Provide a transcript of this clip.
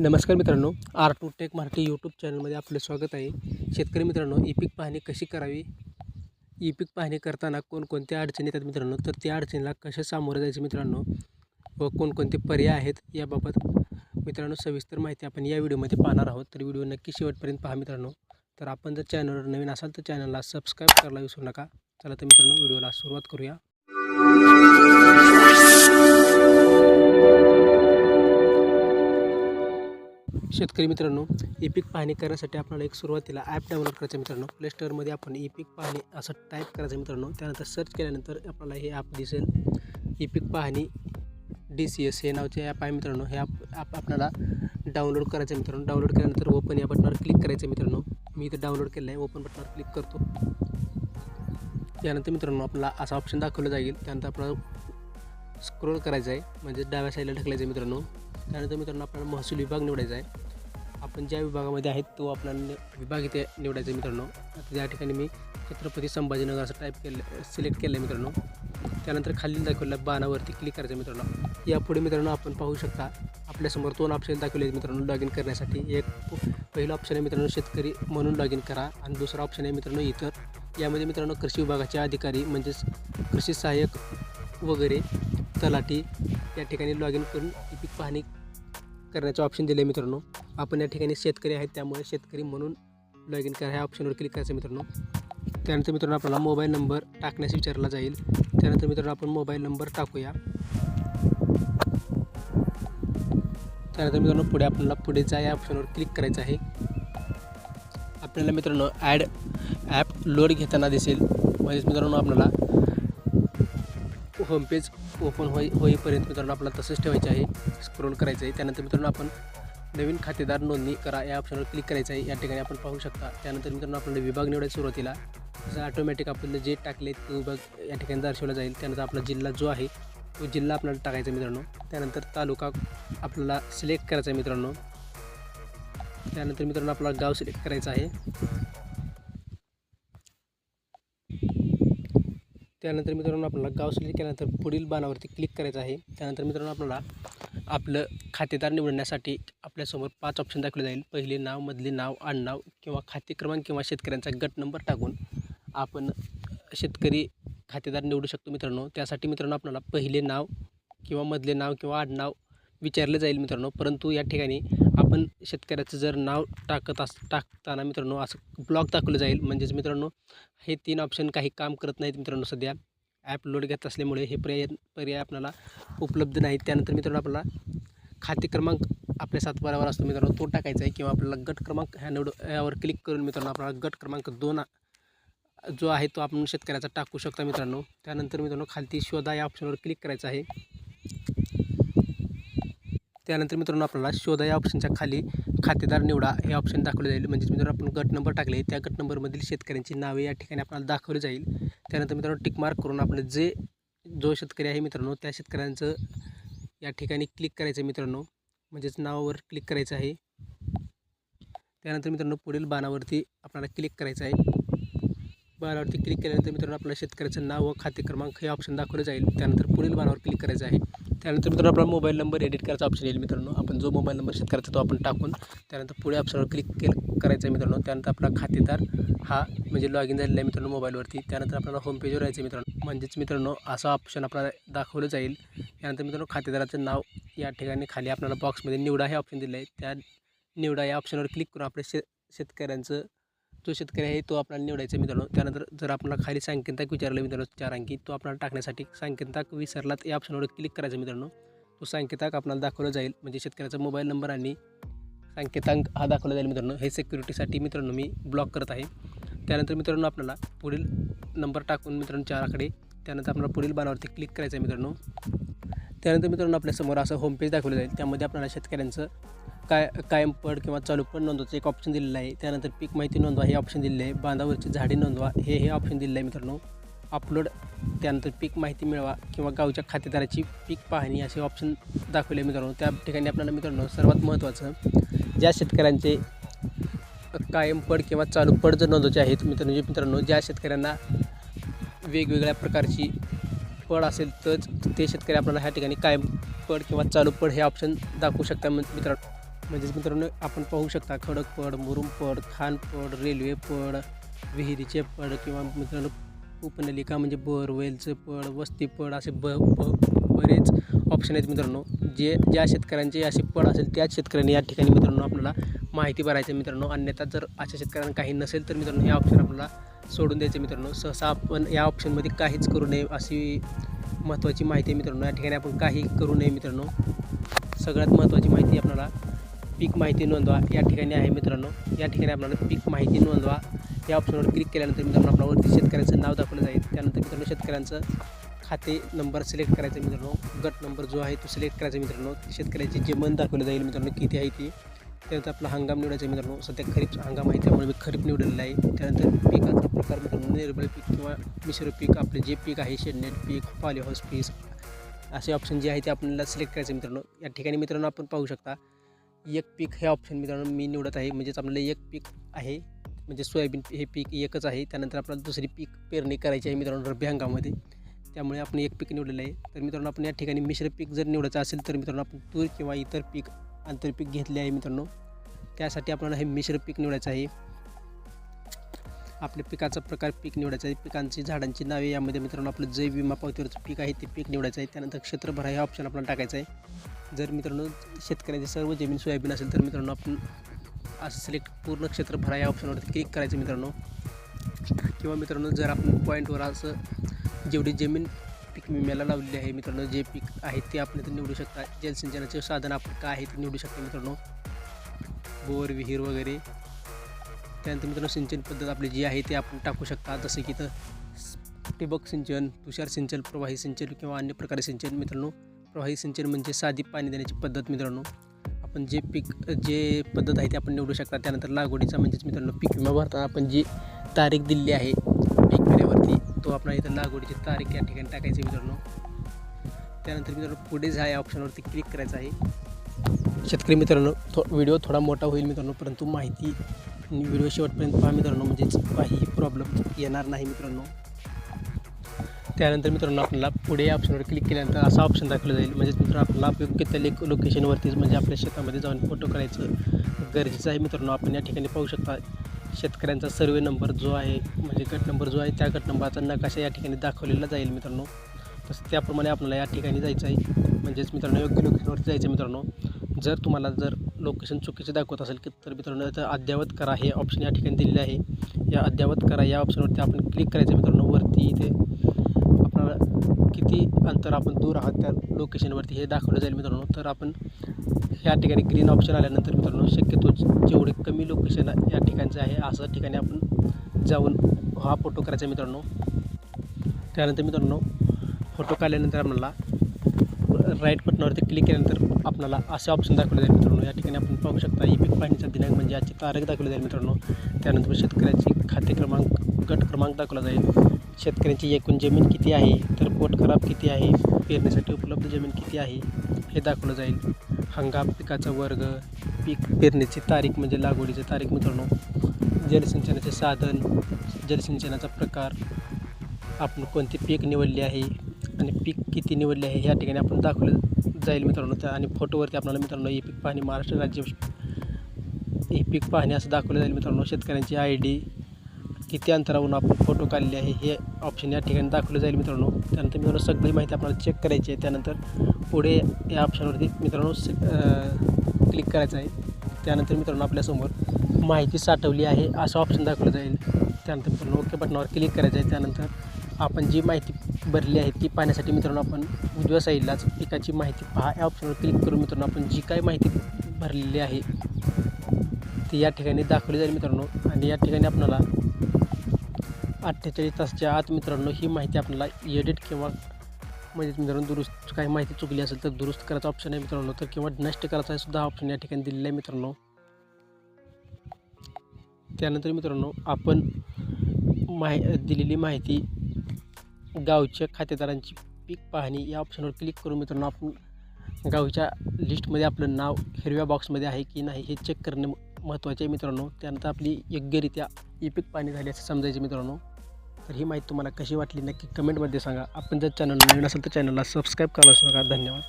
नमस्कार मित्रांनो R two tech Marathi YouTube चॅनलमध्ये आपलं स्वागत आहे. शेतकरी मित्रांनो ई पीक पाहणी कशी करावी? ई पीक पाहणी करताना कोणकोणत्या अडचणी येतात मित्रांनो? तर त्या अडचणीला कशा सामोरं जायचं मित्रांनो? व कोणकोणते पर्याय आहेत याबाबत मित्रांनो सविस्तर माहिती आपण या व्हिडिओमध्ये पाहणार आहोत. तर व्हिडिओ नक्की शेवटपर्यंत पहा मित्रांनो. तर आपण जर चॅनलवर नवीन असाल तर चॅनलला सबस्क्राईब करायला विसरू नका. चला तर मित्रांनो व्हिडिओला सुरुवात करूया. शेतकरी मित्रांनो ई पीक पाहणी करण्यासाठी आपल्याला एक सुरुवातीला ॲप डाउनलोड करायचं मित्रांनो. प्ले स्टोअरमध्ये आपण ई पीक पाहणी असं टाईप करायचं मित्रांनो. त्यानंतर सर्च केल्यानंतर आपल्याला हे ॲप दिसेल. ई पीक पाहणी डी सी एस हे नावचे ॲप आहे मित्रांनो. हे ॲप ॲप आपल्याला डाउनलोड करायचं मित्रांनो. डाउनलोड केल्यानंतर ओपन या बटनावर क्लिक करायचं मित्रांनो. मी इथं डाउनलोड केलं आहे ओपन बटनावर क्लिक करतो. त्यानंतर मित्रांनो आपल्याला असा ऑप्शन दाखवलं जाईल. त्यानंतर आपल्याला स्क्रोल करायचं आहे. म्हणजे डाव्या साईडला ढकलायचं आहे मित्रांनो. त्यानंतर मित्रांनो आपल्याला महसूल विभाग निवडायचा आहे. आपण ज्या विभागामध्ये आहेत तो आपल्याला विभाग इथे निवडायचा आहे मित्रांनो. आता त्या ठिकाणी मी छत्रपती संभाजीनगर असं टाईप केलं सिलेक्ट केलं आहे मित्रांनो. त्यानंतर खाली दाखवलेल्या बाणावरती क्लिक करायचं मित्रांनो. यापुढे मित्रांनो आपण पाहू शकता आपल्यासमोर दोन ऑप्शन दाखवले आहेत मित्रांनो लॉग इन करण्यासाठी. एक पहिलं ऑप्शन आहे मित्रांनो शेतकरी म्हणून लॉग इन करा. आणि दुसरा ऑप्शन आहे मित्रांनो इतर यामध्ये मित्रांनो कृषी विभागाचे अधिकारी म्हणजेच कृषी सहाय्यक वगैरे तलाठी या ठिकाणी लॉग इन करून पीक पाहणी करण्याचं ऑप्शन दिलं आहे मित्रांनो. आपण या ठिकाणी शेतकरी आहेत त्यामुळे शेतकरी म्हणून लॉग इन करा ह्या ऑप्शनवर क्लिक करायचं मित्रांनो. त्यानंतर मित्रांनो आपल्याला मोबाईल नंबर टाकण्यास विचारला जाईल. त्यानंतर मित्रांनो आपण मोबाईल नंबर टाकूया. त्यानंतर मित्रांनो पुढे आपल्याला पुढे जा या ऑप्शनवर क्लिक करायचं आहे. आपल्याला मित्रांनो ॲड ॲप लोड घेताना दिसेल. म्हणजेच मित्रांनो आपल्याला होमपेज ओपन होई होईपर्यंत मित्रांनो आपल्याला तसंच ठेवायचं आहे. स्क्रोल करायचं आहे. त्यानंतर मित्रांनो आपण नवीन खातेदार नोंदणी करा. या ऑप्शनवर क्लिक करायचं आहे. या ठिकाणी आपण पाहू शकता. त्यानंतर मित्रांनो आपल्याला विभाग निवडायला सुरुवातीला जसं ऑटोमॅटिक आपल्याला जे टाकले ते विभाग या ठिकाणी दर्शवला जाईल. त्यानंतर आपला जिल्हा जो आहे तो जिल्हा आपल्याला टाकायचा मित्रांनो. त्यानंतर तालुका आपल्याला सिलेक्ट करायचा आहे मित्रांनो. त्यानंतर मित्रांनो आपला गाव सिलेक्ट करायचं आहे. त्यानंतर मित्रांनो आपल्याला गाव सिलेक्ट केल्यानंतर पुढील बाणावरती क्लिक करायचं आहे. त्यानंतर मित्रांनो आपल्याला आपलं खातेदार निवडण्यासाठी आपल्यासमोर पाच ऑप्शन दाखवले जाईल. पहिले नाव मधले नाव आडनाव किंवा खाते क्रमांक किंवा शेतकऱ्यांचा गट नंबर टाकून आपण शेतकरी खातेदार निवडू शकतो मित्रांनो. त्यासाठी मित्रांनो आपल्याला पहिले नाव किंवा मधले नाव किंवा आडनाव विचारलं जाईल मित्रांनो. परंतु या ठिकाणी आपण शेतकऱ्याचं जर नाव टाकत अस टाकताना मित्रांनो असं ब्लॉग दाखवलं जाईल. म्हणजेच मित्रांनो हे तीन ऑप्शन काही काम करत नाहीत मित्रांनो सध्या. ॲप लोड घेत असल्यामुळे हे पर्याय पर्याय आपल्याला उपलब्ध नाहीत. त्यानंतर मित्रांनो आपल्याला खाते क्रमांक आपल्या सातबारावर असतो मित्रांनो. तो टाकायचा आहे किंवा आपल्याला गट क्रमांक ह्या निवड यावर क्लिक करून मित्रांनो आपल्याला गट क्रमांक दोन जो आहे तो आपण शेतकऱ्याचा टाकू शकता मित्रांनो. त्यानंतर मित्रांनो खालती शोधा या ऑप्शनवर क्लिक करायचं आहे. त्यानंतर मित्रांनो आपल्याला शोधा या ऑप्शनच्या खाली खातेदार निवडा हे ऑप्शन दाखवले जाईल. म्हणजेच मित्रांनो आपण गट नंबर टाकले त्या गट नंबरमधील शेतकऱ्यांची नावे या ठिकाणी आपल्याला दाखवली जाईल. त्यानंतर मित्रांनो टिक मार्क करून आपलं जे जो शेतकरी आहे मित्रांनो त्या शेतकऱ्यांचं या ठिकाणी क्लिक करायचं आहे मित्रांनो. म्हणजेच नावावर क्लिक करायचं आहे. त्यानंतर मित्रांनो पुढील बाणावरती आपल्याला क्लिक करायचं आहे. बाणावरती क्लिक केल्यानंतर मित्रांनो आपल्या शेतकऱ्याचं नाव व खाते क्रमांक हे ऑप्शन दाखवलं जाईल. त्यानंतर पुढील बाणावर क्लिक करायचं आहे. त्यानंतर मित्रांनो आपला मोबाईल नंबर एडिट करायचा ऑप्शन येईल मित्रांनो. आपण जो मोबाईल नंबर शेतकऱ्याचा तो आपण टाकून त्यानंतर पुढे ऑप्शनवर क्लिक केलं करायचं आहे मित्रांनो. त्यानंतर आपला खातेदार हा म्हणजे लॉग इन झालेला आहे मित्रांनो मोबाईलवरती त्यानंतर आपल्याला होम पेजवर यायचं आहे मित्रांनो. म्हणजेच मित्रांनो असा ऑप्शन आपल्याला दाखवलं जाईल. त्यानंतर मित्रांनो खातेदाराचं नाव या ठिकाणी खाली आपल्याला बॉक्समध्ये निवडा हे ऑप्शन दिलं आहे त्या निवडा या ऑप्शनवर क्लिक करून आपल्या शे शेतकऱ्यांचं जो शेतकरी आहे तो आपल्याला निवडायचा मित्रांनो. त्यानंतर जर आपल्याला खाली सांकेताक विचारलं मित्रांनो चार अंकी तो आपल्याला टाकण्यासाठी सांकेताक विसरलात या ऑप्शनवर क्लिक करायचं मित्रांनो. तो सांकेताक आपल्याला दाखवला जाईल म्हणजे शेतकऱ्याचा मोबाईल नंबर आणि सांकेतांक हा दाखवला जाईल मित्रांनो. हे सिक्युरिटीसाठी मित्रांनो मी ब्लॉक करत आहे. त्यानंतर मित्रांनो आपल्याला पुढील नंबर टाकून मित्रांनो चार आकडे त्यानंतर आपल्याला पुढील बाणावरती क्लिक करायचं आहे मित्रांनो. त्यानंतर मित्रांनो आपल्यासमोर असं होमपेज दाखवलं जाईल. त्यामध्ये आपल्याला शेतकऱ्यांचं काय कायम पड किंवा चालू पड नोंदवायचं एक ऑप्शन दिलेलं आहे. त्यानंतर पीक माहिती नोंदवा हे ऑप्शन दिलेलं आहे. बांधावरची झाडे नोंदवा हे हे ऑप्शन दिलेलं आहे मित्रांनो. अपलोड त्यानंतर पीक माहिती मिळवा किंवा गावच्या खातेदाराची पीक पाहणी असे ऑप्शन दाखवले मित्रांनो. त्या ठिकाणी आपल्याला मित्रांनो सर्वात महत्त्वाचं ज्या शेतकऱ्यांचे कायम पड किंवा चालू पड जर नोंदवायचे आहेत मित्रांनो जे मित्रांनो ज्या शेतकऱ्यांना वेगवेगळ्या प्रकारची पड असेल तर ते शेतकरी आपल्याला ह्या ठिकाणी कायम पड किंवा चालू पड हे ऑप्शन दाखवू शकता मित्रांनो. म्हणजेच मित्रांनो आपण पाहू शकता खडकपड मुरुमपड खानपड रेल्वे पड विहिरीचे पड किंवा मित्रांनो उपनलिका म्हणजे बोरवेलचं पड वस्तीपड असे ब बरेच ऑप्शन आहेत मित्रांनो. जे ज्या शेतकऱ्यांचे असे पड असेल त्याच शेतकऱ्यांनी या ठिकाणी मित्रांनो आपल्याला माहिती भरायचं मित्रांनो. अन्यथा जर अशा शेतकऱ्यांना काही नसेल तर मित्रांनो हे ऑप्शन आपल्याला सोडून द्यायचं मित्रांनो. सहसा आपण या ऑप्शनमध्ये काहीच करू नये अशी महत्त्वाची माहिती आहे मित्रांनो. या ठिकाणी आपण काही करू नये मित्रांनो. सगळ्यात महत्त्वाची माहिती आपल्याला पीक माहिती नोंदवा. या ठिकाणी आहे मित्रांनो. या ठिकाणी आपल्याला पीक माहिती नोंदवा. या ऑप्शनवर क्लिक केल्यानंतर मित्रांनो आपल्यावरती शेतकऱ्यांचं नाव दाखवलं जाईल. त्यानंतर मित्रांनो शेतकऱ्यांचं खाते नंबर सिलेक्ट करायचा मित्रांनो. गट नंबर जो आहे तो सिलेक्ट करायचा मित्रांनो. शेतकऱ्याची जमन दाखवलं जाईल मित्रांनो किती आहे ती. त्यानंतर आपला हंगाम निवडायचा मित्रांनो. सध्या खरीप हंगाम आहे त्यामुळे मी खरीप निवडलेलं आहे. त्यानंतर पिकाचा प्रकार मित्रांनो निर्मळ पीक किंवा मिश्र पीक आपले जे पीक आहे शेडनेट पीक पॉलिहाऊस पीक असे ऑप्शन जे आहे ते आपल्याला सिलेक्ट करायचे मित्रांनो. या ठिकाणी मित्रांनो आपण पाहू शकता एक पीक हे ऑप्शन मित्रांनो मी निवडत आहे. म्हणजेच आपल्याला एक पीक आहे. म्हणजे सोयाबीन हे पीक एकच आहे. त्यानंतर आपल्याला दुसरी पीक पेरणी करायची आहे मित्रांनो रब्बी हंगामध्ये त्यामुळे आपण एक पीक निवडलेलं आहे. तर मित्रांनो आपण या ठिकाणी मिश्र पीक जर निवडायचं असेल तर मित्रांनो आपण तूर किंवा इतर पीक आंतरपीक घेतले आहे मित्रांनो. त्यासाठी आपल्याला हे मिश्र पीक निवडायचं आहे. आपल्या पिकाचा प्रकार पीक निवडायचा आहे. पिकांची झाडांची नावे यामध्ये मित्रांनो आपलं जैव विमा पावतीवरचं पीक आहे ते पीक निवडायचं आहे. त्यानंतर क्षेत्रभर हे ऑप्शन आपल्याला टाकायचं आहे. जर मित्रांनो शेतकऱ्याची सर्व जमीन सोयाबीन असेल तर मित्रांनो आपण असं सिलेक्ट पूर्ण क्षेत्रभर या ऑप्शनवरती क्लिक करायचं मित्रांनो. किंवा मित्रांनो जर आपण पॉईंटवर असं जेवढी जमीन पीक विम्याला लावलेली आहे मित्रांनो जे पीक आहे ते आपण इथं निवडू शकता. जलसिंचनाचे साधन आपण काय आहे ते निवडू शकता मित्रांनो. बोर विहीर वगैरे त्यानंतर मित्रांनो सिंचन पद्धत आपली जी आहे ती आपण टाकू शकता. जसं की इथं ठिबक सिंचन तुषार सिंचन प्रवाही सिंचन किंवा अन्य प्रकारे सिंचन मित्रांनो. प्रवाही सिंचन म्हणजे साधी पाणी देण्याची पद्धत मित्रांनो. आपण जे पीक जे पद्धत आहे ते आपण निवडू शकता. त्यानंतर लागवडीचा म्हणजेच मित्रांनो पीक विमा भरताना आपण जी तारीख दिलेली आहे पीक विम्यावरती तो आपण इथं लागवडीची तारीख या ठिकाणी टाकायची मित्रांनो. त्यानंतर मित्रांनो पुढे जा या ऑप्शनवरती क्लिक करायचं आहे. शेतकरी मित्रांनो थो व्हिडिओ थोडा मोठा होईल मित्रांनो परंतु माहिती व्हिडिओ शेवटपर्यंत पहा मित्रांनो म्हणजेच काही प्रॉब्लेम येणार नाही मित्रांनो. त्यानंतर मित्रांनो आपल्याला पुढे या ऑप्शनवर क्लिक केल्यानंतर असा ऑप्शन दाखवला जाईल. म्हणजेच मित्रांनो आपल्याला योग्य त्या लेक लोकेशनवरतीच म्हणजे आपल्या शेतामध्ये जाऊन फोटो करायचं गरजेचं आहे मित्रांनो. आपण या ठिकाणी पाहू शकता शेतकऱ्यांचा सर्वे नंबर जो आहे म्हणजे गट नंबर जो आहे त्या गट नंबरचा नकाशा या ठिकाणी दाखवलेला जाईल मित्रांनो. तसं त्याप्रमाणे आपल्याला या ठिकाणी जायचं आहे. म्हणजेच मित्रांनो योग्य लोकेशनवरती जायचं मित्रांनो. जर तुम्हाला जर लोकेशन चुकीचे दाखवत असेल की तर मित्रांनो तर अद्ययावत करा. हे ऑप्शन या ठिकाणी दिलेले आहे. या अद्ययावत करा. या ऑप्शनवरती आपण क्लिक करायचं मित्रांनो. वरती इथे आपल्याला किती अंतर आपण दूर आहात त्या लोकेशनवरती हे दाखवलं जाईल मित्रांनो. तर आपण ह्या ठिकाणी ग्रीन ऑप्शन आल्यानंतर मित्रांनो शक्यतो जेवढे कमी लोकेशन या ठिकाणचं आहे असं ठिकाणी आपण जाऊन हा फोटो करायचा आहे मित्रांनो. त्यानंतर मित्रांनो फोटो काढल्यानंतर आपल्याला राईट बटनावरती क्लिक केल्यानंतर आपल्याला असे ऑप्शन दाखवले जाईल मित्रांनो. या ठिकाणी आपण पाहू शकता ई पीक पाहणीचा दिनांक म्हणजे याची तारीख दाखवली जाईल मित्रांनो. त्यानंतर शेतकऱ्याची खाते क्रमांक गट क्रमांक दाखवला जाईल. शेतकऱ्यांची एकूण जमीन किती आहे? तर पोट खराब किती आहे? पेरण्यासाठी उपलब्ध जमीन किती आहे? हे दाखवलं जाईल. हंगाम पिकाचा वर्ग पीक पेरण्याची तारीख म्हणजे लागवडीची तारीख मित्रांनो. जलसिंचनाचे साधन जलसिंचनाचा प्रकार आपण कोणते पीक निवडले आहे? आणि पीक किती निवडले आहे ह्या ठिकाणी आपण दाखवलं जाईल मित्रांनो. त्या आणि फोटोवरती आपल्याला मित्रांनो हे पीक पाहणी महाराष्ट्र राज्य हे पीक पाहणी असं दाखवलं जाईल मित्रांनो. शेतकऱ्यांची आय डी किती अंतरावरून आपण फोटो काढले आहे हे ऑप्शन या ठिकाणी दाखवलं जाईल मित्रांनो. त्यानंतर मित्रांनो सगळी माहिती आपल्याला चेक करायची आहे. त्यानंतर पुढे या ऑप्शनवरती मित्रांनो क्लिक करायचं आहे. त्यानंतर मित्रांनो आपल्यासमोर माहिती साठवली आहे असं ऑप्शन दाखवलं जाईल. त्यानंतर मित्रांनो ओके बटनावर क्लिक करायचं आहे. त्यानंतर आपण जी माहिती भरली आहे ती पाहण्यासाठी मित्रांनो आपण उजव्या साईडलाच पिकाची माहिती पहा. या ऑप्शनवर क्लिक करून मित्रांनो आपण जी काही माहिती भरलेली आहे ती या ठिकाणी दाखवली जाईल मित्रांनो. आणि या ठिकाणी आपल्याला अठ्ठेचाळीस तासच्या आत मित्रांनो ही माहिती आपल्याला एडिट किंवा म्हणजे मित्रांनो दुरुस्त काही माहिती चुकली असेल तर दुरुस्त करायचा ऑप्शन आहे मित्रांनो. तर किंवा नष्ट करायचा सुद्धा ऑप्शन या ठिकाणी दिलेला आहे मित्रांनो. त्यानंतर मित्रांनो आपण माहि दिलेली माहिती गावच्या खातेदारांची पीक पाहणी या ऑप्शनवर क्लिक करून मित्रांनो आपण गावच्या लिस्टमध्ये आपलं नाव हिरव्या बॉक्समध्ये आहे की नाही हे चेक करणे महत्त्वाचे आहे मित्रांनो. त्यानंतर आपली योग्यरित्या ई पीक पाहणी झाली असं समजायचे मित्रांनो. तर ही माहिती तुम्हाला कशी वाटली नक्की कमेंटमध्ये सांगा. आपण जर चॅनल नवीन असेल तर चॅनलला सबस्क्राईब करायला सांगा धन्यवाद.